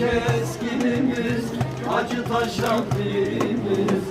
keskinimiz Acı taşan birimiz.